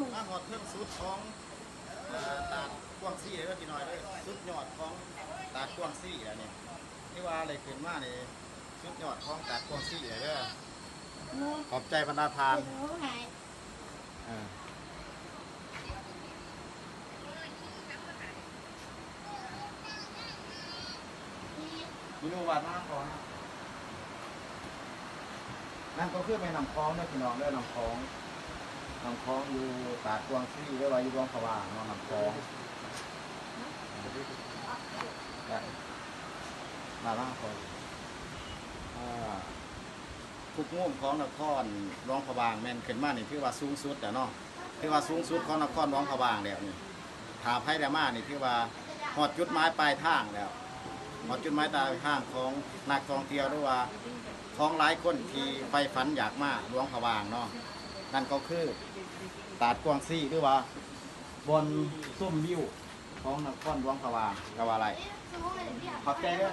มือมาหอดเครื่องสุดของเอ่อตาดกวางซี่เลยว่าพี่น้อยเลยสุดยอดของตาดกวางซี่อันนี้ที่ว่าอะไรขึ้นมานี่สุดยอดของตาดกวางซี่เลยเด้อหนูขอบใจบรรดาทานหนูหายเออมีนูวาดน้ำก่อนนั่นก็คือแม่น้ำคลองเด้อพี่น้องเด้อน้ำคลอง น้ำคลองอยู่ตาดกวางซี่หรือว่าอยู่รองขวางเนาะน้ำคลองได้มาล่างคอยทุกมุมของนครร้องขวางแม่นขึ้นมานี่คือว่าสูงสุดอะเนาะคือว่าสูงสุดของนครร้องขวางแล้วนี่ถาไพ่ดามานี่คือว่าหอดจุดหมายปลายทางแล้วหอดจุดหมายปลายทางของนักท่องเที่ยวหรือว่าของหลายคนที่ไฟฝันอยากมาหลวงพระวางเนาะ นั่นก็คือตาดกวางซี่หรือว่า บนส้มวิวของนครหลวงพระวางกว่าอะไรขอบใจด้วย